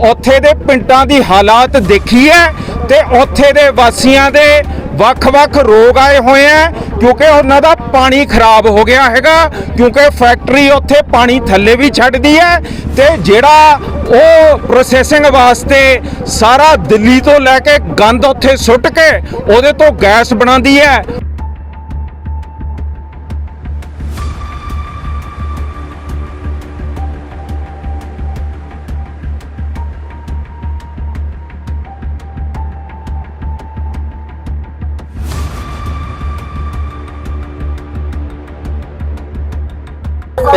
ਉੱਥੇ ਦੇ ਪਿੰਡਾਂ ਦੀ ਹਾਲਾਤ ਦੇਖੀ ਹੈ ਤੇ ਉੱਥੇ ਦੇ ਵਾਸੀਆਂ ਦੇ ਵੱਖ-ਵੱਖ ਰੋਗ ਆਏ ਹੋਏ ਆ ਕਿਉਂਕਿ ਉਹਨਾਂ ਦਾ ਪਾਣੀ ਖਰਾਬ ਹੋ ਗਿਆ ਹੈਗਾ, ਕਿਉਂਕਿ ਫੈਕਟਰੀ ਉੱਥੇ ਪਾਣੀ ਥੱਲੇ ਵੀ ਛੱਡਦੀ ਹੈ ਤੇ ਜਿਹੜਾ ਉਹ ਪ੍ਰੋਸੈਸਿੰਗ ਵਾਸਤੇ ਸਾਰਾ ਦਿੱਲੀ ਤੋਂ ਲੈ ਕੇ ਗੰਦ ਉੱਥੇ ਸੁੱਟ ਕੇ ਉਹਦੇ ਤੋਂ ਗੈਸ ਬਣਾਉਂਦੀ ਹੈ।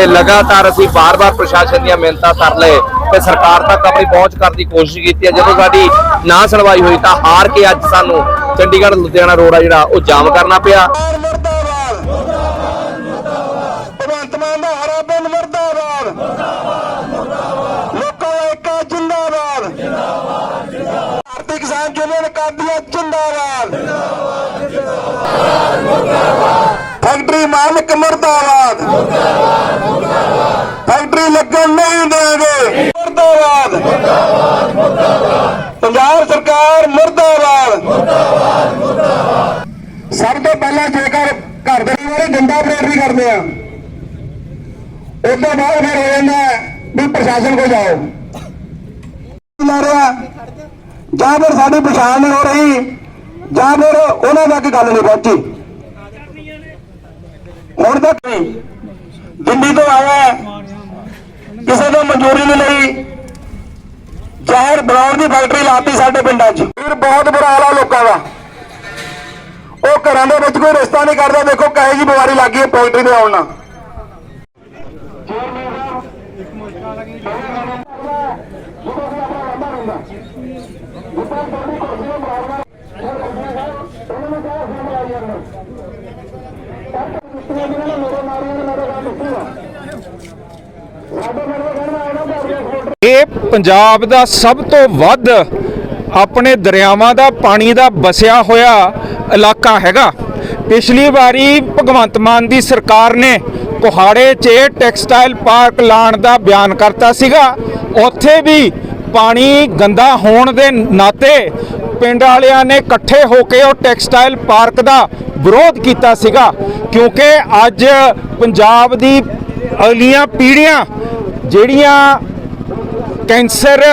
ਤੇ ਲਗਾਤਾਰ ਅਸੀਂ ਬਾਰ-ਬਾਰ ਪ੍ਰਸ਼ਾਸਨ ਦੀਆਂ ਮਿਹਨਤਾਂ ਕਰ ਲਏ ਤੇ ਸਰਕਾਰ ਤੱਕ ਆਪਣੀ ਪਹੁੰਚ ਕਰਨ ਦੀ ਕੋਸ਼ਿਸ਼ ਕੀਤੀ ਹੈ। ਜਦੋਂ ਸਾਡੀ ਨਾ ਸੁਣਵਾਈ ਹੋਈ ਤਾਂ ਹਾਰ ਕੇ ਅੱਜ ਸਾਨੂੰ ਚੰਡੀਗੜ੍ਹ, ਲੁਧਿਆਣਾ ਰੋਡ ਆ ਜਿਹੜਾ, ਉਹ ਜਾਮ ਕਰਨਾ ਪਿਆ। ਭਗਵੰਤ ਮਾਨ ਦਾ ਹਰਾ ਬਿੱਲ ਮੁਰਦਾਬਾਦ। ਲੋਕਾਂ ਦਾ ਏਕਾ ਜਿੰਦਾਬਾਦ। ਭਾਰਤੀ ਕਿਸਾਨ ਯੂਨੀਅਨ ਕਾਦੀਆਂ ਜਿੰਦਾਬਾਦ। ਫੈਕਟਰੀ ਮਾਲਕ ਮੁਰਦਾਬਾਦ। ਫੈਕਟਰੀ ਲੱਗਣ ਨਹੀਂ ਦੇਗੇ ਮੁਰਦਾਬਾਦ। ਪੰਜਾਬ ਸਰਕਾਰ ਮੁਰਦਾਬਾਦ। ਸਭ ਤੋਂ ਪਹਿਲਾਂ ਜੇਕਰ ਘਰ ਦੇ ਬਾਰੇ ਗੰਦਾ ਪ੍ਰੇਰ ਵੀ ਕਰਦੇ ਆ, ਉਸ ਤੋਂ ਬਾਅਦ ਫਿਰ ਹੋ ਜਾਂਦਾ ਵੀ ਪ੍ਰਸ਼ਾਸਨ ਕੋਲ ਜਾਓ। ਲਾ ਰਿਹਾ ਜਾਂ ਫਿਰ ਸਾਡੀ ਪਛਾਣ ਨਹੀਂ ਹੋ ਰਹੀ, ਜਾਂ ਫਿਰ ਉਹਨਾਂ ਤੱਕ ਗੱਲ ਨਹੀਂ ਪਹੁੰਚੀ। ਹੁਣ ਤੱਕ ਨਹੀਂ। ਦਿੱਲੀ ਤੋਂ ਆਇਆ ਕਿਸੇ ਤੋਂ ਮਨਜ਼ੂਰੀ ਨਹੀਂ ਲਈ। ਜ਼ਹਿਰ ਬਣਾਉਣ ਦੀ ਫੈਕਟਰੀ ਲਾਤੀ ਸਾਡੇ ਪਿੰਡਾਂ 'ਚ। ਫਿਰ ਬਹੁਤ ਬੁਰਾ ਹਾਲ ਆ ਲੋਕਾਂ ਦਾ। ਉਹ ਘਰਾਂ ਦੇ ਵਿੱਚ ਕੋਈ ਰਿਸ਼ਤਾ ਨਹੀਂ ਕਰਦਾ। ਦੇਖੋ, ਕਹੇ ਜੀ ਬਿਮਾਰੀ ਲੱਗੀ ਹੈ ਪੋਲਟਰੀ ਦੇ ਆਉਣ ਨਾਲ। ਇਹ ਪੰਜਾਬ ਦਾ ਸਭ ਤੋਂ ਵੱਧ ਆਪਣੇ ਦਰਿਆਵਾਂ ਦਾ ਪਾਣੀ ਦਾ ਵਸਿਆ ਹੋਇਆ ਇਲਾਕਾ ਹੈਗਾ। ਪਿਛਲੀ ਵਾਰੀ ਭਗਵੰਤ ਮਾਨ ਦੀ ਸਰਕਾਰ ਨੇ ਕੋਹਾੜੇ 'ਚ ਟੈਕਸਟਾਈਲ ਪਾਰਕ ਲਾਉਣ ਦਾ ਬਿਆਨ ਕਰਤਾ ਸੀਗਾ। ਉੱਥੇ ਵੀ ਪਾਣੀ ਗੰਦਾ ਹੋਣ ਦੇ ਨਾਤੇ ਪਿੰਡ ਵਾਲਿਆਂ ਨੇ ਇਕੱਠੇ ਹੋ ਕੇ ਉਹ ਟੈਕਸਟਾਈਲ ਪਾਰਕ ਦਾ ਵਿਰੋਧ ਕੀਤਾ ਸੀਗਾ। ਕਿਉਂਕਿ ਅੱਜ ਪੰਜਾਬ ਦੀ ਅਗਲੀਆਂ ਪੀੜ੍ਹੀਆਂ ਜਿਹੜੀਆਂ ਕੈਂਸਰ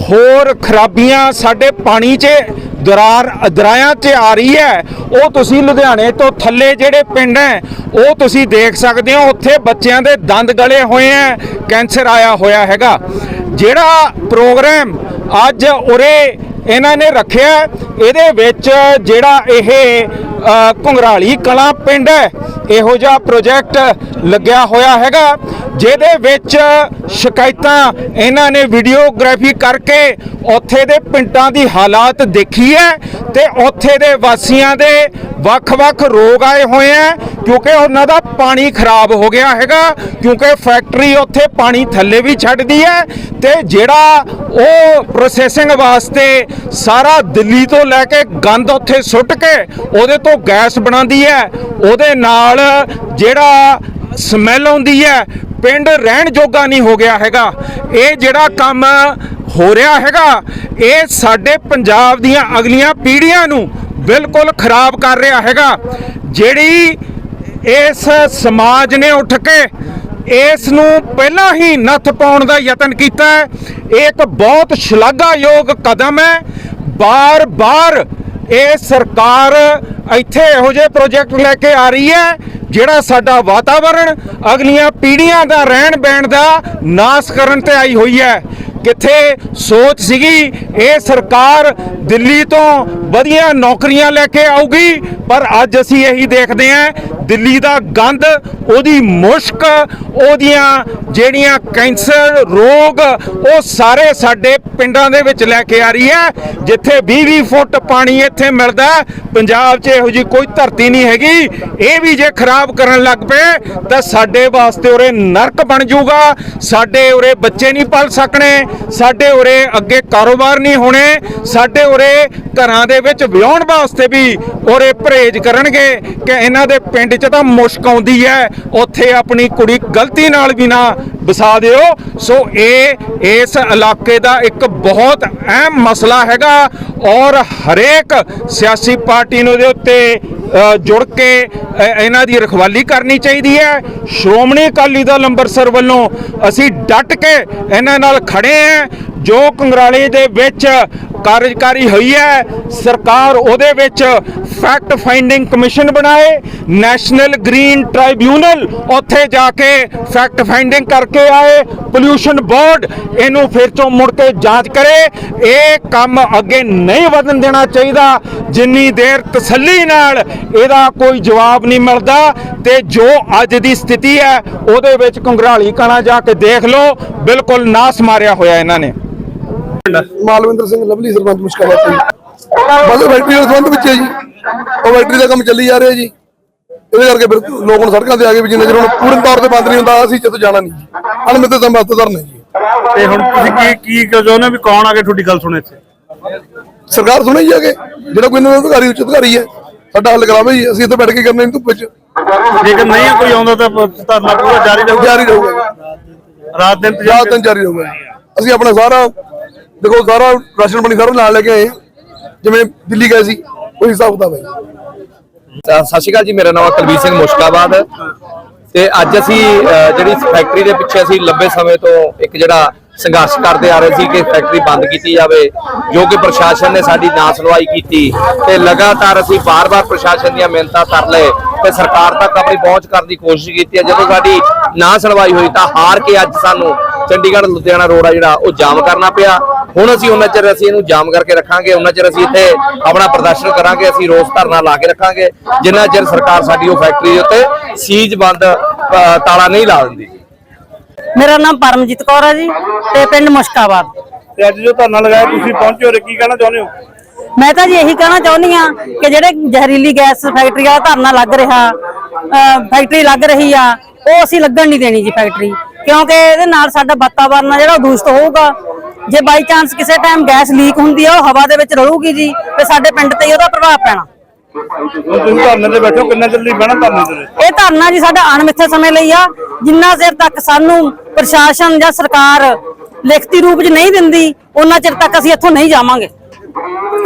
ਹੋਰ ਖਰਾਬੀਆਂ ਸਾਡੇ ਪਾਣੀ 'ਚ, ਦਰਾਰ, ਦਰਾਇਆਂ 'ਚ ਆ ਰਹੀ ਹੈ, ਉਹ ਤੁਸੀਂ ਲੁਧਿਆਣੇ ਤੋਂ ਥੱਲੇ ਜਿਹੜੇ ਪਿੰਡ ਹੈ, ਉਹ ਤੁਸੀਂ ਦੇਖ ਸਕਦੇ ਹੋ, ਉੱਥੇ ਬੱਚਿਆਂ ਦੇ ਦੰਦ ਗਲੇ ਹੋਏ ਹੈ, ਕੈਂਸਰ ਆਇਆ ਹੋਇਆ ਹੈਗਾ। ਜਿਹੜਾ ਪ੍ਰੋਗਰਾਮ ਅੱਜ ਉਰੇ ਇਹਨਾਂ ਨੇ ਰੱਖਿਆ, ਇਹਦੇ ਵਿੱਚ ਜਿਹੜਾ ਇਹ ਘੁੰਗਰਾਲੀ ਕਲਾ ਪਿੰਡ। ਹੈ ਇਹੋ ਜਿਹਾ ਪ੍ਰੋਜੈਕਟ ਲੱਗਿਆ ਹੋਇਆ ਹੈਗਾ। ਜਿਹਦੇ ਵਿੱਚ ਸ਼ਿਕਾਇਤਾਂ ਇਹਨਾਂ ਨੇ ਵੀਡੀਓਗ੍ਰਾਫੀ ਕਰਕੇ ਉੱਥੇ ਦੇ ਪਿੰਡਾਂ ਦੀ ਹਾਲਾਤ ਦੇਖੀ ਹੈ ਤੇ ਉੱਥੇ ਦੇ ਵਾਸੀਆਂ ਦੇ ਵੱਖ-ਵੱਖ ਰੋਗ ਆਏ ਹੋਏ ਆ ਕਿਉਂਕਿ ਉਹਨਾਂ ਦਾ ਪਾਣੀ ਖਰਾਬ ਹੋ ਗਿਆ ਹੈਗਾ, ਕਿਉਂਕਿ ਫੈਕਟਰੀ ਉੱਥੇ ਪਾਣੀ ਥੱਲੇ ਵੀ ਛੱਡਦੀ ਹੈ ਤੇ ਜਿਹੜਾ ਉਹ ਪ੍ਰੋਸੈਸਿੰਗ ਵਾਸਤੇ ਸਾਰਾ ਦਿੱਲੀ ਤੋਂ ਲੈ ਕੇ ਗੰਦ ਉੱਥੇ ਸੁੱਟ ਕੇ ਉਹਦੇ ਤੋਂ ਗੈਸ ਬਣਾਉਂਦੀ ਹੈ, ਉਹਦੇ ਨਾਲ ਜਿਹੜਾ ਸਮੈਲ ਆਉਂਦੀ ਹੈ, ਪਿੰਡ ਰਹਿਣ ਜੋਗਾ ਨਹੀਂ ਹੋ ਗਿਆ ਹੈਗਾ। ਇਹ ਜਿਹੜਾ ਕੰਮ ਹੋ ਰਿਹਾ ਹੈਗਾ, ਇਹ ਸਾਡੇ ਪੰਜਾਬ ਦੀਆਂ ਅਗਲੀਆਂ ਪੀੜ੍ਹੀਆਂ ਨੂੰ ਬਿਲਕੁਲ ਖਰਾਬ ਕਰ ਰਿਹਾ ਹੈਗਾ। ਜਿਹੜੀ ਇਸ ਸਮਾਜ ਨੇ ਉੱਠ ਕੇ ਇਸ ਨੂੰ ਪਹਿਲਾਂ ਹੀ ਨੱਥ ਪਾਉਣ ਦਾ ਯਤਨ ਕੀਤਾ ਹੈ, ਇਹ ਇੱਕ ਬਹੁਤ ਸ਼ਲਾਘਾਯੋਗ ਕਦਮ ਹੈ। ਬਾਰ-ਬਾਰ ਇਹ ਸਰਕਾਰ ਇੱਥੇ ਇਹੋ ਜਿਹੇ ਪ੍ਰੋਜੈਕਟ ਲੈ ਕੇ ਆ ਰਹੀ ਹੈ ਜਿਹੜਾ ਸਾਡਾ ਵਾਤਾਵਰਣ ਅਗਲੀਆਂ ਪੀੜ੍ਹੀਆਂ ਦਾ ਰਹਿਣ ਬਹਿਣ ਦਾ ਨਾਸ ਕਰਨ ਤੇ ਆਈ ਹੋਈ ਹੈ। ਕਿੱਥੇ ਸੋਚ ਸੀਗੀ, ਇਹ ਸਰਕਾਰ ਦਿੱਲੀ ਤੋਂ ਵਧੀਆ ਨੌਕਰੀਆਂ ਲੈ ਕੇ ਆਊਗੀ, ਪਰ ਅੱਜ ਅਸੀਂ ਇਹੀ ਦੇਖਦੇ ਹਾਂ, ਦਿੱਲੀ ਦਾ ਗੰਦ, ਉਹਦੀ ਮੁਸ਼ਕ ਉਹਦੀਆਂ ਜਿਹੜੀਆਂ ਕੈਂਸਰ ਰੋਗ, ਉਹ ਸਾਰੇ ਸਾਡੇ ਪਿੰਡਾਂ ਦੇ ਵਿੱਚ ਲੈ ਕੇ ਆ ਰਹੀ ਹੈ, ਜਿੱਥੇ 20-20 ਫੁੱਟ ਪਾਣੀ ਇੱਥੇ ਮਿਲਦਾ ਪੰਜਾਬ 'ਚ ਇਹੋ ਜੀ ਕੋਈ ਧਰਤੀ ਨਹੀਂ ਹੈਗੀ। ਇਹ ਵੀ ਜੇ ਖਰਾਬ ਕਰਨ ਲੱਗ ਪਏ, ਤਾਂ ਸਾਡੇ ਵਾਸਤੇ ਉਰੇ ਨਰਕ ਬਣ ਜਾਊਗਾ। ਸਾਡੇ ਉਰੇ ਬੱਚੇ ਨਹੀਂ ਪਲ ਸਕਣੇ, ਸਾਡੇ ਉਰੇ ਅੱਗੇ ਕਾਰੋਬਾਰ ਨਹੀਂ ਹੋਣੇ, ਸਾਡੇ ਉਰੇ ਘਰਾਂ ਦੇ ਵਿੱਚ ਵਿਆਹਣ ਵਾਸਤੇ ਵੀ ਉਰੇ ਪਰਹੇਜ਼ ਕਰਨਗੇ। ਕਿ ਇਹਨਾਂ ਦੇ ਪਿੰਡ 'ਚ ਤਾਂ ਮੁਸ਼ਕ ਆਉਂਦੀ ਹੈ। ਉੱਥੇ ਆਪਣੀ ਕੁੜੀ ਗਲਤੀ ਨਾਲ ਵੀ ਨਾ ਵਸਾ ਦਿਓ। ਸੋ ਇਹ ਇਸ ਇਲਾਕੇ ਦਾ ਇੱਕ ਬਹੁਤ ਅਹਿਮ ਮਸਲਾ ਹੈਗਾ ਔਰ ਹਰੇਕ ਸਿਆਸੀ ਪਾਰਟੀ ਨੂੰ ਦੇ ਉੱਤੇ ਜੁੜ ਕੇ ਇਹਨਾਂ ਦੀ ਰਖਵਾਲੀ ਕਰਨੀ ਚਾਹੀਦੀ ਹੈ। ਸ਼੍ਰੋਮਣੀ ਅਕਾਲੀ ਦਲ ਅੰਮ੍ਰਿਤਸਰ ਵੱਲੋਂ ਅਸੀਂ ਡਟ ਕੇ ਇਹਨਾਂ ਨਾਲ ਖੜੇ ਹਾਂ। ਜੋ ਕੰਗਰਾਲੀ ਦੇ ਵਿੱਚ ਕਾਰਜਕਾਰੀ ਹੋਈ ਹੈ, ਸਰਕਾਰ ਉਹਦੇ ਵਿੱਚ ਫੈਕਟ ਫਾਈਂਡਿੰਗ ਕਮਿਸ਼ਨ ਬਣਾਏ ਨੈਸ਼ਨਲ ਗ੍ਰੀਨ ਟ੍ਰਾਈਬਿਊਨਲ ਉੱਥੇ ਜਾ ਕੇ ਫੈਕਟ ਫਾਈਂਡਿੰਗ ਕਰਕੇ ਆਏ ਪੋਲਿਊਸ਼ਨ ਬੋਰਡ ਇਹਨੂੰ ਫਿਰ ਤੋਂ ਮੁੜ ਕੇ ਜਾਂਚ ਕਰੇ। ਇਹ ਕੰਮ ਅੱਗੇ ਨਹੀਂ ਵਧਣ ਦੇਣਾ ਚਾਹੀਦਾ। ਜਿੰਨੀ ਦੇਰ ਤਸੱਲੀ ਨਾਲ ਇਹਦਾ ਕੋਈ ਜਵਾਬ ਨਹੀਂ ਮਿਲਦਾ ਤੇ ਜੋ ਅੱਜ ਦੀ ਸਥਿਤੀ ਹੈ, ਉਹਦੇ ਵਿੱਚ ਕੰਗਰਾਲੀ ਕਣਾ ਜਾ ਕੇ ਦੇਖ ਲਓ। ਬਿਲਕੁਲ ਨਾਸ ਮਾਰਿਆ ਹੋਇਆ ਇਹਨਾਂ ਨੇ। ਮਾਲਵਿੰਦਰ ਸਿੰਘ ਲਵਲੀ ਸਰਪੰਚ ਤੋਂ ਜੀ ਬਸ ਬੈਟਰੀ ਦੇ ਸੰਬੰਧ ਵਿੱਚ ਹੈ ਜੀ। ਉਹ ਬੈਟਰੀ ਦਾ ਕੰਮ ਚੱਲੀ ਜਾ ਰਿਹਾ ਜੀ। ਇਹਦੇ ਕਰਕੇ ਫਿਰ ਲੋਕ ਹੁਣ ਸੜਕਾਂ ਤੇ ਆ ਗਏ ਵੀ ਜਿੰਨੇ ਚਿਰ ਹੁਣ ਪੂਰਨ ਤੌਰ ਤੇ ਬੰਦ ਨਹੀਂ ਹੁੰਦਾ ਅਸੀਂ ਜਿੱਥੇ ਜਾਣਾ ਨਹੀਂ ਅਣਮਿੱਥੇ ਸਮਾਂ ਵਾਸਤੇ ਧਰਨਾ ਜੀ। ਤੇ ਹੁਣ ਤੁਸੀਂ ਕੀ ਕੀ ਕਹੋ ਚਾਹੁੰਦੇ ਵੀ ਕੌਣ ਆ ਕੇ ਤੁਹਾਡੀ ਗੱਲ ਸੁਣੇ ਇੱਥੇ? ਸਰਕਾਰ ਸੁਣੇ ਜੀ ਅੱਗੇ। ਜਿਹੜਾ ਕੋਈ ਇਹਨਾਂ ਅਧਿਕਾਰੀ ਉੱਚ ਅਧਿਕਾਰੀ ਹੈ ਸਾਡਾ ਹੱਲ ਕਰਾਵੇ ਜੀ। ਅਸੀਂ ਇੱਥੇ ਬੈਠ ਕੇ ਕਰਨੇ ਨਹੀਂ ਧੁੱਪ ਵਿੱਚ। ਜੇਕਰ ਨਹੀਂ ਕੋਈ ਆਉਂਦਾ ਤਾਂ ਧਰਨਾ ਪੂਰਾ ਜਾਰੀ ਰਹੂਗਾ। ਜਾਰੀ ਰਹੂਗਾ ਰਾਤ ਦਿਨ ਜਾਰੀ ਰਹੂਗਾ ਅਸੀਂ ਆਪਣਾ ਸਾਰਾ ਦੇਖੋ ਸਾਰਾ ਰਾਸ਼ਨ ਪਾਣੀ ਸਾਰਾ ਨਾਲ ਲੈ ਕੇ ਆਏ। ਜਿਵੇਂ ਦਿੱਲੀ ਗਏ ਸੀ ਕੋਈ ਹਿਸਾਬ ਕਿਤਾਬ ਹੈ। ਸਤਿ ਸ਼੍ਰੀ ਅਕਾਲ ਜੀ, ਮੇਰਾ ਨਾਮ ਕੁਲਵੀਰ ਸਿੰਘ ਮੁਸ਼ਕਾਬਾਦ ਤੇ ਅੱਜ ਅਸੀਂ ਜਿਹੜੀ ਫੈਕਟਰੀ ਦੇ ਪਿੱਛੇ ਅਸੀਂ ਲੰਬੇ ਸਮੇਂ ਤੋਂ ਇੱਕ ਜਿਹੜਾ ਸੰਘਰਸ਼ ਕਰਦੇ ਆ ਰਹੇ ਸੀ ਕਿ ਫੈਕਟਰੀ ਬੰਦ ਕੀਤੀ ਜਾਵੇ, ਜੋ ਕਿ ਪ੍ਰਸ਼ਾਸਨ ਨੇ ਸਾਡੀ ਨਾ ਸੁਣਵਾਈ ਕੀਤੀ। ਤੇ ਲਗਾਤਾਰ ਅਸੀਂ ਬਾਰ-ਬਾਰ ਪ੍ਰਸ਼ਾਸਨ ਦੀਆਂ ਮਿਹਨਤਾਂ ਕਰ ਲਏ। ਤੇ ਸਰਕਾਰ ਤੱਕ ਆਪਣੀ ਪਹੁੰਚ ਕਰਨ ਦੀ ਕੋਸ਼ਿਸ਼ ਕੀਤੀ ਹੈ। ਜਦੋਂ ਸਾਡੀ ਨਾ ਸੁਣਵਾਈ ਹੋਈ ਤਾਂ ਹਾਰ ਕੇ ਅੱਜ ਸਾਨੂੰ ਚੰਡੀਗੜ੍ਹ ਲੁਧਿਆਣਾ ਰੋਡ ਆ ਜਿਹੜਾ, ਉਹ ਜਾਮ ਕਰਨਾ ਪਿਆ। ਹੁਣ ਅਸੀਂ ਉਹਨਾਂ ਚਿਰ ਅਸੀਂ ਇਹਨੂੰ ਜਾਮ ਕਰਕੇ ਰੱਖਾਂਗੇ ਉਹਨਾਂ ਚਿਰ ਅਸੀਂ ਇੱਥੇ ਆਪਣਾ ਪ੍ਰਦਰਸ਼ਨ ਕਰਾਂਗੇ ਅਸੀਂ ਰੋਸ ਧਰਨਾ ਲਾ ਕੇ ਰੱਖਾਂਗੇ। ਜਿੰਨਾ ਚਿਰ ਸਰਕਾਰ ਸਾਡੀ ਉਹ ਫੈਕਟਰੀ ਦੇ ਉੱਤੇ ਸੀਜ਼ ਬੰਦ ਤਾਲਾ ਨਹੀਂ ਲਾ ਦਿੰਦੀ। ਮੇਰਾ ਨਾਮ ਪਰਮਜੀਤ ਕੌਰ ਹੈ ਜੀ ਤੇ ਪਿੰਡ ਮੁਸ਼ਕਾਬਾਦ। ਤੇ ਅੱਜ ਜੋ ਧਰਨਾ ਲਗਾਇਆ ਤੁਸੀਂ ਪਹੁੰਚੇ ਹੋ ਕੀ ਕਹਿਣਾ ਚਾਹੁੰਦੇ ਹੋ? ਮੈਂ ਤਾਂ ਜੀ ਇਹੀ ਕਹਿਣਾ ਚਾਹੁੰਦੀ ਆ ਕਿ ਜਿਹੜੇ ਜ਼ਹਿਰੀਲੀ ਗੈਸ ਫੈਕਟਰੀ ਦਾ ਧਰਨਾ ਲੱਗ ਰਿਹਾ ਫੈਕਟਰੀ ਲੱਗ ਰਹੀ ਆ ਉਹ ਅਸੀਂ ਲੱਗਣ ਨਹੀਂ ਦੇਣੀ ਜੀ ਫੈਕਟਰੀ ਕਿਉਂਕਿ ਇਹਦੇ ਨਾਲ ਸਾਡਾ ਵਾਤਾਵਰਨ ਜਿਹੜਾ ਦੂਸ਼ਿਤ ਹੋਊਗਾ। ਜੇ ਬਾਈ ਚਾਂਸ ਕਿਸੇ ਟਾਈਮ ਗੈਸ ਲੀਕ ਹੁੰਦੀ ਆ ਉਹ ਹਵਾ ਦੇ ਵਿੱਚ ਰਹੂਗੀ ਜੀ ਤੇ ਸਾਡੇ ਪਿੰਡ ਤੇ ਹੀ ਉਹਦਾ ਪ੍ਰਭਾਵ ਪੈਣਾ। ਹੁਣ ਤੁਸੀਂ ਧਰਨੇ ਤੇ ਬੈਠੋ ਕਿੰਨਾ ਚਿਰ ਲਈ ਬਹਿਣਾ ਧਰਨੇ ਤੇ? ਇਹ ਧਰਨਾ ਜੀ ਸਾਡਾ ਅਣਮਿੱਥੇ ਸਮੇਂ ਲਈ ਆ ਜਿੰਨਾ ਚਿਰ ਤੱਕ ਸਾਨੂੰ ਪ੍ਰਸ਼ਾਸਨ ਜਾਂ ਸਰਕਾਰ ਲਿਖਤੀ ਰੂਪ 'ਚ ਨਹੀਂ ਦਿੰਦੀ ਉਹਨਾਂ ਚਿਰ ਤੱਕ ਅਸੀਂ ਇੱਥੋਂ ਨਹੀਂ ਜਾਵਾਂਗੇ।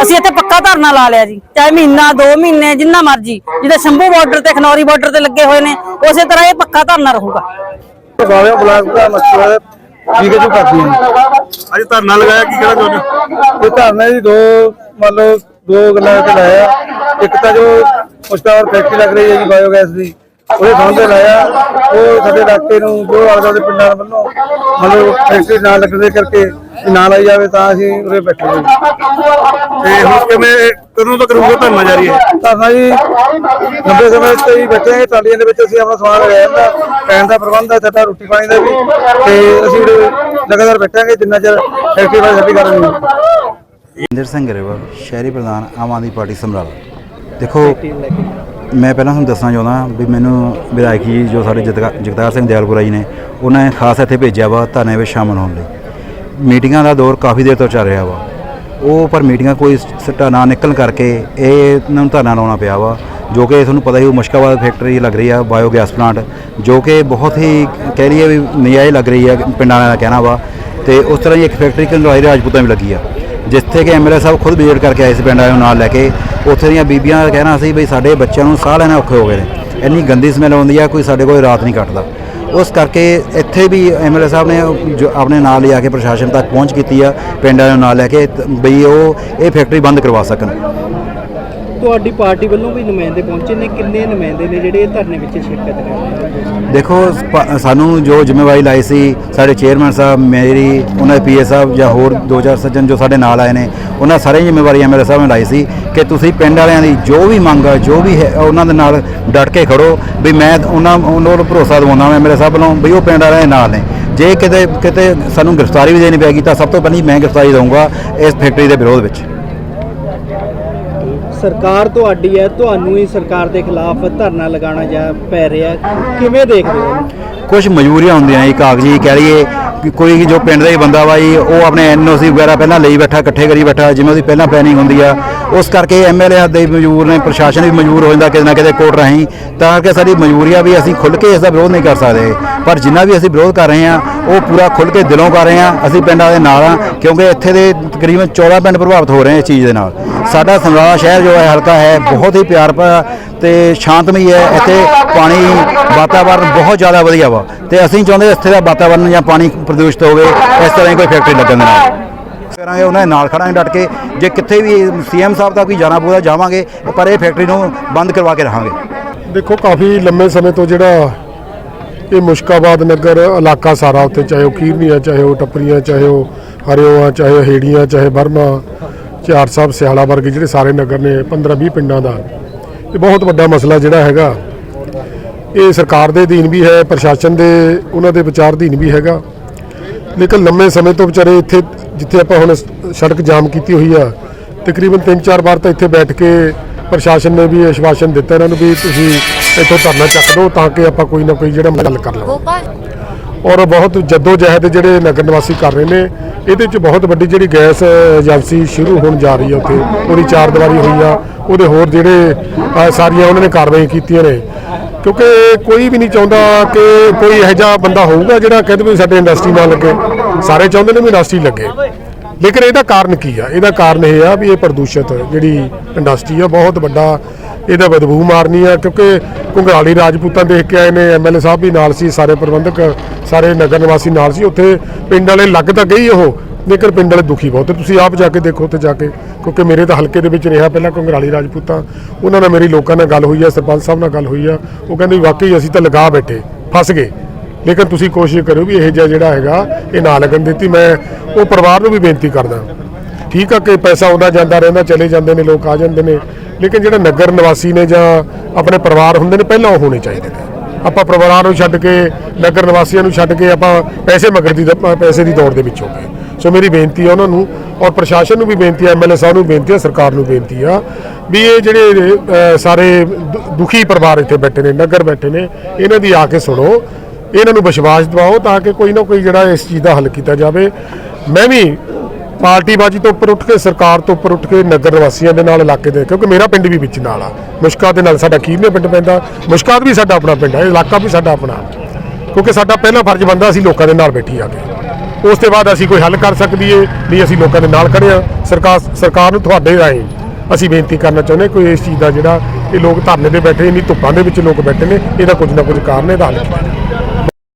ਅਸੀਂ ਇੱਥੇ ਪੱਕਾ ਧਰਨਾ ਲਾ ਲਿਆ ਜੀ ਚਾਹੇ ਮਹੀਨਾ 2 ਮਹੀਨੇ ਜਿੰਨਾ ਮਰਜ਼ੀ ਜਿਹਦੇ ਸ਼ੰਭੂ ਬਾਰਡਰ ਤੇ ਖਨੌਰੀ ਬਾਰਡਰ ਤੇ ਲੱਗੇ ਹੋਏ ਨੇ ਉਸੇ ਤਰ੍ਹਾਂ ਇਹ ਪੱਕਾ ਧਰਨਾ ਰਹੂਗਾ। ਸਾਰਿਆਂ ਬਲਾਕ ਦਾ ਮਸਲਾ ਠੀਕ ਹੈ ਜੋ ਕਰਦੀ ਹੈ। ਅੱਜ ਧਰਨਾ ਲਗਾਇਆ ਕੀ ਕਹਿਣਾ ਚਾਹੁੰਦੇ ਇਹ ਧਰਨਾ ਜੀ ਦੋ ਮੰਨ ਲਓ ਦੋ ਗੱਲਾਂ ਤੇ ਲਾਇਆ। ਇੱਕ ਤਾਂ ਜੋ ਮੁਸ਼ਤਾਵਰ ਫੈਕਟਰੀ ਲੱਗ ਰਹੀ ਹੈ ਜੀ ਬਾਇਓਗੈਸ ਦੀ ਉਹਦੇ ਸੰਬੰਧ ਲਾਇਆ। ਉਹ ਸਾਡੇ ਇਲਾਕੇ ਨੂੰ ਜੋ ਆਲੇ ਦੇ ਪਿੰਡਾਂ ਵੱਲੋਂ ਮਤਲਬ ਫੈਕਟਰੀ ਨਾ ਲੱਗਦੇ ਕਰਕੇ ਜੇ ਨਾ ਲਾਈ ਜਾਵੇ ਤਾਂ ਅਸੀਂ ਉਰੇ ਬੈਠੇ ਹਾਂ। ਤੇ ਹੁਣ ਕਿਵੇਂ ਕਦੋਂ ਤੱਕ ਰਹੂਗਾ ਧਰਨਾ ਜਾਰੀ ਹੈ ਧਰਨਾ ਜੀ ਲੰਬੇ ਸਮੇਂ ਤੇ ਹੀ ਬੈਠੇ ਹਾਂ ਟਰਾਲੀਆਂ ਦੇ ਵਿੱਚ ਅਸੀਂ ਆਪਣਾ ਸਮਾਨ ਲਗਾਇਆ ਜਾਂਦਾ ਪੈਣ ਦਾ ਪ੍ਰਬੰਧ ਹੈ ਤੇ ਰੋਟੀ ਪਾਣੀ ਦਾ ਵੀ। ਤੇ ਅਸੀਂ ਉਰੇ ਲਗਾਤਾਰ ਬੈਠਾਂਗੇ ਜਿੰਨਾ ਚਿਰ ਫੈਕਟਰੀ ਵਾਲੀ ਸਾਡੀ ਗੱਲ ਨਹੀਂ ਇੰਦਰ ਸਿੰਘ ਗਰੇਵਾਲ ਸ਼ਹਿਰੀ ਪ੍ਰਧਾਨ ਆਮ ਆਦਮੀ ਪਾਰਟੀ ਸਮਰਾਲਾ। ਦੇਖੋ ਮੈਂ ਪਹਿਲਾਂ ਤੁਹਾਨੂੰ ਦੱਸਣਾ ਚਾਹੁੰਦਾ ਵੀ ਮੈਨੂੰ ਵਿਧਾਇਕ ਜੀ ਜੋ ਸਾਡੇ ਜਗਤਾ- ਜਗਤਾਰ ਸਿੰਘ ਦਿਆਲਪੁਰਾ ਜੀ ਨੇ ਉਹਨਾਂ ਨੇ ਖਾਸ ਇੱਥੇ ਭੇਜਿਆ ਵਾ ਧਰਨੇ ਵਿੱਚ ਸ਼ਾਮਲ ਹੋਣ ਲਈ। ਮੀਟਿੰਗਾਂ ਦਾ ਦੌਰ ਕਾਫੀ ਦੇਰ ਤੋਂ ਚੱਲ ਰਿਹਾ ਵਾ। ਉਹ ਪਰ ਮੀਟਿੰਗਾਂ ਕੋਈ ਸਿੱਟਾ ਨਾ ਨਿਕਲਣ ਕਰਕੇ ਇਹ ਇਹਨਾਂ ਨੂੰ ਧਰਨਾ ਲਾਉਣਾ ਪਿਆ ਵਾ, ਜੋ ਕਿ ਤੁਹਾਨੂੰ ਪਤਾ ਹੀ ਉਹ ਮੁਸ਼ਕਾਬਾਦ ਫੈਕਟਰੀ ਲੱਗ ਰਹੀ ਆ, ਬਾਇਓਗੈਸ ਪਲਾਂਟ, ਜੋ ਕਿ ਬਹੁਤ ਹੀ ਕਹਿ ਲਈਏ ਵੀ ਨਜਾਇਜ਼ ਲੱਗ ਰਹੀ ਆ ਪਿੰਡਾਂ ਵਾਲਿਆਂ ਦਾ ਕਹਿਣਾ ਵਾ। ਤੇ ਉਸ ਤਰ੍ਹਾਂ ਹੀ ਇੱਕ ਫੈਕਟਰੀ ਕੰਗਰਾਈ ਰਾਜਪੂਤਾਂ ਵੀ ਲੱਗੀ ਆ। ਜਿੱਥੇ ਕਿ ਐਮਐਲਏ ਸਾਹਿਬ ਖੁਦ ਵਿਜ਼ਿਟ ਕਰਕੇ ਆਏ ਸੀ ਪਿੰਡ ਵਾਲਿਆਂ ਨੂੰ ਨਾਲ ਲੈ ਕੇ, ਉੱਥੇ ਦੀਆਂ ਬੀਬੀਆਂ ਦਾ ਕਹਿਣਾ ਸੀ ਵੀ ਸਾਡੇ ਬੱਚਿਆਂ ਨੂੰ ਸਾਹ ਲੈਣਾ ਔਖੇ ਹੋ ਗਏ ਨੇ। ਇੰਨੀ ਗੰਦੀ ਸਮੈਲ ਆਉਂਦੀ ਆ, ਕੋਈ ਸਾਡੇ ਕੋਲ ਰਾਤ ਨਹੀਂ ਕੱਟਦਾ। ਉਸ ਕਰਕੇ ਇੱਥੇ ਵੀ ਐਮਐਲਏ ਸਾਹਿਬ ਨੇ ਜੋ ਆਪਣੇ ਨਾਲ ਲਿਆ ਕੇ ਪ੍ਰਸ਼ਾਸਨ ਤੱਕ ਪਹੁੰਚ ਕੀਤੀ ਆ, ਪਿੰਡਾਂ ਨੂੰ ਨਾਲ ਲੈ ਕੇ ਬਈ ਉਹ ਇਹ ਫੈਕਟਰੀ ਬੰਦ ਕਰਵਾ ਸਕਣ। ਤੁਹਾਡੀ ਪਾਰਟੀ ਵੱਲੋਂ ਵੀ ਨੁਮਾਇੰਦੇ ਪਹੁੰਚੇ ਨੇ? ਕਿੰਨੇ ਨੁਮਾਇੰਦੇ ਨੇ ਜਿਹੜੇ ਧਰਨੇ ਵਿੱਚ ਸ਼ਿਰਕਤ ਕਰ ਰਹੇ ਨੇ? ਦੇਖੋ ਸਾਨੂੰ ਜੋ ਜ਼ਿੰਮੇਵਾਰੀ ਲਾਈ ਸੀ, ਸਾਡੇ ਚੇਅਰਮੈਨ ਸਾਹਿਬ, ਮੇਰੀ, ਉਹਨਾਂ ਦੇ ਪੀਏ ਸਾਹਿਬ ਜਾਂ ਹੋਰ ਦੋ ਚਾਰ ਸੱਜਣ ਜੋ ਸਾਡੇ ਨਾਲ ਆਏ ਨੇ, ਉਹਨਾਂ ਸਾਰੀਆਂ ਜ਼ਿੰਮੇਵਾਰੀ ਐਮਐਲਏ ਸਾਹਿਬ ਨੇ ਲਾਈ ਸੀ ਕਿ ਤੁਸੀਂ ਪਿੰਡ ਵਾਲਿਆਂ ਦੀ ਜੋ ਵੀ ਮੰਗ ਆ, ਜੋ ਵੀ ਹੈ, ਉਹਨਾਂ ਦੇ ਨਾਲ ਡਟ ਕੇ ਖੜੋ ਵੀ ਮੈਂ ਉਹਨਾਂ ਉਹਨਾਂ ਨੂੰ ਭਰੋਸਾ ਦਿਵਾਉਂਦਾ ਮੈਂ ਮੇਰੇ ਸਾਹਿਬ ਵੱਲੋਂ ਵੀ ਉਹ ਪਿੰਡ ਵਾਲਿਆਂ ਦੇ ਨਾਲ ਨੇ। ਜੇ ਕਿਤੇ ਕਿਤੇ ਸਾਨੂੰ ਗ੍ਰਿਫਤਾਰੀ ਵੀ ਦੇਣੀ ਪੈਗੀ ਤਾਂ ਸਭ ਤੋਂ ਪਹਿਲਾਂ ਮੈਂ ਗ੍ਰਿਫਤਾਰੀ ਦਊਂਗਾ ਇਸ ਫੈਕਟਰੀ ਦੇ ਵਿਰੋਧ ਵਿੱਚ। ਸਰਕਾਰ ਤੁਹਾਡੀ ਹੈ, ਤੁਹਾਨੂੰ ਹੀ ਸਰਕਾਰ ਦੇ ਖਿਲਾਫ ਧਰਨਾ ਲਗਾਉਣਾ ਜਾ ਪੈ ਰਿਹਾ ਕਿਵੇਂ ਦੇਖਦੇ ਹੋ? ਕੁਝ ਮਜਬੂਰੀਆਂ ਹੁੰਦੀਆਂ ਜੀ, ਕਾਗਜ਼ੀ ਕਹਿ ਲਈਏ ਕਿ ਕੋਈ ਜੋ ਪਿੰਡ ਦਾ ਹੀ ਬੰਦਾ ਵਾ ਜੀ, ਉਹ ਆਪਣੇ ਐਨਓਸੀ ਵਗੈਰਾ ਪਹਿਲਾਂ ਲਈ ਬੈਠਾ, ਇਕੱਠੇ ਕਰੀ ਬੈਠਾ, ਜਿਵੇਂ ਉਹਦੀ ਪਹਿਲਾਂ ਪਲੈਨਿੰਗ ਹੁੰਦੀ ਆ। ਉਸ ਕਰਕੇ ਐਮਐਲਏ ਦੇ ਮਜਬੂਰ ਨੇ, ਪ੍ਰਸ਼ਾਸਨ ਵੀ ਮਜਬੂਰ ਹੋ ਜਾਂਦਾ ਕਿਤੇ ਨਾ ਕਿਤੇ ਕੋਰਟ ਰਾਹੀਂ। ਤਾਂ ਕਿ ਸਾਡੀ ਮਜਬੂਰੀ ਆ ਵੀ ਅਸੀਂ ਖੁੱਲ ਕੇ ਇਸ ਦਾ ਵਿਰੋਧ ਨਹੀਂ ਕਰ ਸਕਦੇ। ਪਰ ਜਿੰਨਾ ਵੀ ਅਸੀਂ ਵਿਰੋਧ ਕਰ ਰਹੇ ਹਾਂ ਉਹ ਪੂਰਾ ਖੁੱਲ ਕੇ ਦਿਲੋਂ ਕਰ ਰਹੇ ਹਾਂ ਅਸੀਂ ਪਿੰਡਾਂ ਦੇ ਨਾਲ ਆ, ਕਿਉਂਕਿ ਇੱਥੇ ਦੇ ਤਕਰੀਬਨ 14 ਪਿੰਡ ਪ੍ਰਭਾਵਿਤ ਹੋ ਰਹੇ ਇਸ ਚੀਜ਼ ਦੇ ਨਾਲ। ਸਾਡਾ ਸਮਰਾਲਾ ਸ਼ਹਿਰ ਜੋ ਹੈ, ਹਲਕਾ ਹੈ, ਬਹੁਤ ਹੀ ਪਿਆਰ ਭਰਾ ਤੇ ਸ਼ਾਂਤਮਈ ਹੈ। ਇੱਥੇ ਪਾਣੀ ਵਾਤਾਵਰਨ ਬਹੁਤ ਜ਼ਿਆਦਾ ਵਧੀਆ ਵਾ। ਤੇ ਅਸੀਂ ਚਾਹੁੰਦੇ ਇੱਥੇ ਦਾ ਵਾਤਾਵਰਨ ਜਾਂ ਪਾਣੀ ਪ੍ਰਦੂਸ਼ਿਤ ਹੋਵੇ, ਇਸ ਤਰ੍ਹਾਂ ਦੀ ਕੋਈ ਫੈਕਟਰੀ ਲੱਗਣ ਦੇ ਨਾਲ। ਕਰਾਂਗੇ ਉਹਨਾਂ ਦੇ ਨਾਲ ਖੜਾਂਗੇ ਡਟ ਕੇ। ਜੇ ਕਿੱਥੇ ਵੀ ਸੀਐਮ ਸਾਹਿਬ ਤੱਕ ਵੀ ਜਾਣਾ ਪਊਗਾ, ਜਾਵਾਂਗੇ, ਪਰ ਇਹ ਫੈਕਟਰੀ ਨੂੰ ਬੰਦ ਕਰਵਾ ਕੇ ਰਹਾਂਗੇ। ਦੇਖੋ, ਕਾਫੀ ਲੰਮੇ ਸਮੇਂ ਤੋਂ ਜਿਹੜਾ ਇਹ ਮੁਸ਼ਕਾਬਾਦ ਨਗਰ, ਇਲਾਕਾ ਸਾਰਾ ਉੱਤੇ ਚਾਹੇ ਉਹ ਕੀਰਨੀਆਂ ਚਾਹੇ ਉਹ ਟੱਪਰੀਆਂ, ਚਾਹੇ ਉਹ ਹਰਿਓਆ, ਚਾਹੇ ਉਹ ਹੇੜੀਆਂ, ਚਾਹੇ ਬਰਮਾ ਚਾਰ ਸਾਹਿਬ ਸਿਆਲਾ ਵਰਗੇ ਜਿਹੜੇ ਸਾਰੇ ਨਗਰ ਨੇ 15 20 ਪਿੰਡਾਂ ਦਾ, ਇਹ ਬਹੁਤ ਵੱਡਾ ਮਸਲਾ ਜਿਹੜਾ ਹੈਗਾ। ਇਹ ਸਰਕਾਰ ਦੇ ਅਧੀਨ ਵੀ ਹੈ, ਪ੍ਰਸ਼ਾਸਨ ਦੇ, ਉਹਨਾਂ ਦੇ ਵਿਚਾਰ ਅਧੀਨ ਵੀ ਹੈਗਾ। ਲੇਕਿਨ ਲੰਮੇ ਸਮੇਂ ਤੋਂ ਵਿਚਾਰੇ ਇੱਥੇ, ਜਿੱਥੇ ਆਪਾਂ ਹੁਣ ਸੜਕ ਜਾਮ ਕੀਤੀ ਹੋਈ ਆ, ਤਕਰੀਬਨ 3-4 ਵਾਰ ਤਾਂ ਇੱਥੇ ਬੈਠ ਕੇ ਪ੍ਰਸ਼ਾਸਨ ਨੇ ਵੀ ਆਸ਼ਵਾਸਨ ਦਿੱਤਾ ਇਹਨਾਂ ਨੂੰ ਵੀ ਤੁਸੀਂ ਇੱਥੋਂ ਧਰਨਾ ਚੱਕ ਦਿਓ ਤਾਂ ਕਿ ਆਪਾਂ ਕੋਈ ਨਾ ਕੋਈ ਜਿਹੜਾ ਹੱਲ ਕਰ ਲਵਾਂ ਔਰ ਬਹੁਤ ਜੱਦੋ ਜਹਿਦ ਜਿਹੜੇ ਨਗਰ ਨਿਵਾਸੀ ਕਰ ਰਹੇ ਨੇ, ਇਹਦੇ ਚ ਬਹੁਤ ਵੱਡੀ ਜਿਹੜੀ ਗੈਸ ਏਜੰਸੀ ਸ਼ੁਰੂ ਹੋਣ ਜਾ ਰਹੀ ਹੈ ਉੱਥੇ। ਉਹਦੀ ਚਾਰ ਦੀਵਾਰੀ ਹੋਈ ਆ, ਉਹਦੇ ਹੋਰ ਜਿਹੜੇ ਸਾਰੀਆਂ ਉਹਨਾਂ ਨੇ ਕਾਰਵਾਈ ਕੀਤੀਆਂ ਨੇ। ਕਿਉਂਕਿ ਕੋਈ ਵੀ ਨਹੀਂ ਚਾਹੁੰਦਾ ਕਿ ਕੋਈ ਇਹੋ ਜਿਹਾ ਬੰਦਾ ਹੋਊਗਾ ਜਿਹੜਾ ਕਹਿੰਦੇ ਵੀ ਸਾਡੇ ਇੰਡਸਟਰੀ ਨਾਲ ਲੱਗੇ। ਸਾਰੇ ਚਾਹੁੰਦੇ ਨੇ ਵੀ ਇੰਡਸਟਰੀ ਲੱਗੇ। ਲੇਕਿਨ ਇਹਦਾ ਕਾਰਨ ਕੀ ਆ? ਇਹਦਾ ਕਾਰਨ ਇਹ ਆ ਵੀ ਇਹ ਪ੍ਰਦੂਸ਼ਿਤ ਜਿਹੜੀ ਇੰਡਸਟਰੀ ਆ, ਬਹੁਤ ਵੱਡਾ ਇਹਦਾ ਬਦਬੂ ਮਾਰਨੀ ਆ, ਕਿਉਂਕਿ ਘੁੰਗਰਾਲੀ ਰਾਜਪੂਤਾਂ ਦੇਖ ਕੇ ਆਏ ਨੇ ਐਮਐਲਏ ਸਾਹਿਬ ਵੀ ਨਾਲ ਸੀ, ਸਾਰੇ ਪ੍ਰਬੰਧਕ, ਸਾਰੇ ਨਗਰ ਨਿਵਾਸੀ ਨਾਲ ਸੀ। ਉੱਥੇ ਪਿੰਡ ਵਾਲੇ ਲੱਗ ਤਾਂ ਗਈ ਉਹ, ਲੇਕਿਨ ਪਿੰਡ ਵਾਲੇ ਦੁਖੀ ਬਹੁਤ। ਤੁਸੀਂ ਆਪ ਜਾ ਕੇ ਦੇਖੋ ਉੱਥੇ ਜਾ ਕੇ, ਕਿਉਂਕਿ ਮੇਰੇ ਤਾਂ ਹਲਕੇ ਦੇ ਵਿੱਚ ਰਿਹਾ ਪਹਿਲਾਂ ਘੁੰਗਰਾਲੀ ਰਾਜਪੂਤਾਂ। ਉਹਨਾਂ ਨਾਲ ਮੇਰੀ ਲੋਕਾਂ ਨਾਲ ਗੱਲ ਹੋਈ ਆ, ਸਰਪੰਚ ਸਾਹਿਬ ਨਾਲ ਗੱਲ ਹੋਈ ਆ। ਉਹ ਕਹਿੰਦੇ ਵੀ ਵਾਕਈ ਅਸੀਂ ਤਾਂ ਲਗਾ ਬੈਠੇ, ਫਸ ਗਏ। ਲੇਕਿਨ ਤੁਸੀਂ ਕੋਸ਼ਿਸ਼ ਕਰੋ ਵੀ ਇਹ ਜਿਹਾ ਜਿਹੜਾ ਹੈਗਾ, ਇਹ ਨਾ ਲੱਗਣ ਦਿੱਤੀ। ਮੈਂ ਉਹ ਪਰਿਵਾਰ ਨੂੰ ਵੀ ਬੇਨਤੀ ਕਰਦਾ। ਠੀਕ ਆ ਕਿ ਪੈਸਾ ਆਉਂਦਾ ਜਾਂਦਾ ਰਹਿੰਦਾ, ਚਲੇ ਜਾਂਦੇ ਨੇ, ਲੋਕ ਆ ਜਾਂਦੇ ਨੇ। ਲੇਕਿਨ ਜਿਹੜੇ ਨਗਰ ਨਿਵਾਸੀ ਨੇ ਜਾਂ ਆਪਣੇ ਪਰਿਵਾਰ ਹੁੰਦੇ ਨੇ, ਪਹਿਲਾਂ ਉਹ ਹੋਣੇ ਚਾਹੀਦੇ ਨੇ। ਆਪਾਂ ਪਰਿਵਾਰਾਂ ਨੂੰ ਛੱਡ ਕੇ, ਨਗਰ ਨਿਵਾਸੀਆਂ ਨੂੰ ਛੱਡ ਕੇ ਆਪਾਂ ਪੈਸੇ ਮਗਰ ਦੀ ਦ- ਪੈਸੇ ਦੀ ਦੌੜ ਦੇ ਵਿੱਚ ਹੋ ਗਏ। ਸੋ ਮੇਰੀ ਬੇਨਤੀ ਹੈ ਉਹਨਾਂ ਨੂੰ, ਔਰ ਪ੍ਰਸ਼ਾਸਨ ਨੂੰ ਵੀ ਬੇਨਤੀ ਹੈ ਐਮਐਲਏ ਸਾਹਿਬ ਨੂੰ ਬੇਨਤੀ ਹੈ ਸਰਕਾਰ ਨੂੰ ਬੇਨਤੀ ਆ, ਵੀ ਇਹ ਜਿਹੜੇ ਸਾਰੇ ਦੁਖੀ ਪਰਿਵਾਰ ਇੱਥੇ ਬੈਠੇ ਨੇ, ਨਗਰ ਬੈਠੇ ਨੇ, ਇਹਨਾਂ ਦੀ ਆ ਕੇ ਸੁਣੋ। ਇਹਨਾਂ ਨੂੰ ਵਿਸ਼ਵਾਸ ਦਿਵਾਓ ਤਾਂ ਕਿ ਕੋਈ ਨਾ ਕੋਈ ਜਿਹੜਾ ਇਸ ਚੀਜ਼ ਦਾ ਹੱਲ ਕੀਤਾ ਜਾਵੇ। ਮੈਂ ਵੀ ਪਾਰਟੀਬਾਜ਼ੀ ਤੋਂ ਉੱਪਰ ਉੱਠ ਕੇ, ਸਰਕਾਰ ਤੋਂ ਉੱਪਰ ਉੱਠ ਕੇ ਨਗਰ ਨਿਵਾਸੀਆਂ ਦੇ ਨਾਲ, ਇਲਾਕੇ ਦੇ, ਕਿਉਂਕਿ ਮੇਰਾ ਪਿੰਡ ਵੀ ਵਿੱਚ ਨਾਲ ਆ। ਮੁਸ਼ਕਾ ਦੇ ਨਾਲ ਸਾਡਾ ਕੀਰਨੇ ਪਿੰਡ ਪੈਂਦਾ ਮੁਸ਼ਕਾਤ ਵੀ ਸਾਡਾ ਆਪਣਾ ਪਿੰਡ ਹੈ ਇਲਾਕਾ ਵੀ ਸਾਡਾ ਆਪਣਾ। ਕਿਉਂਕਿ ਸਾਡਾ ਪਹਿਲਾ ਫਰਜ਼ ਬੰਦਾ ਅਸੀਂ ਲੋਕਾਂ ਦੇ ਨਾਲ ਬੈਠੀ ਆ ਕੇ। ਉਸ ਤੋਂ ਬਾਅਦ ਅਸੀਂ ਕੋਈ ਹੱਲ ਕਰ ਸਕਦੀਏ ਵੀ ਅਸੀਂ ਲੋਕਾਂ ਦੇ ਨਾਲ ਖੜੇ ਆ। ਸਰਕਾਰ ਸਰਕਾਰ ਨੂੰ ਤੁਹਾਡੇ ਰਾਹੀਂ ਅਸੀਂ ਬੇਨਤੀ ਕਰਨਾ ਚਾਹੁੰਦੇ ਕੋਈ ਇਸ ਚੀਜ਼ ਦਾ ਜਿਹੜਾ ਇਹ ਲੋਕ ਧਰਨੇ ਤੇ ਬੈਠੇ ਇੰਨੀ ਧੁੱਪਾਂ ਦੇ ਵਿੱਚ ਲੋਕ ਬੈਠੇ ਨੇ, ਇਹਦਾ ਕੁਝ ਨਾ ਕੁਝ ਕਾਰਨ ਇਹਦਾ ਹੱਲ ਕੀਤਾ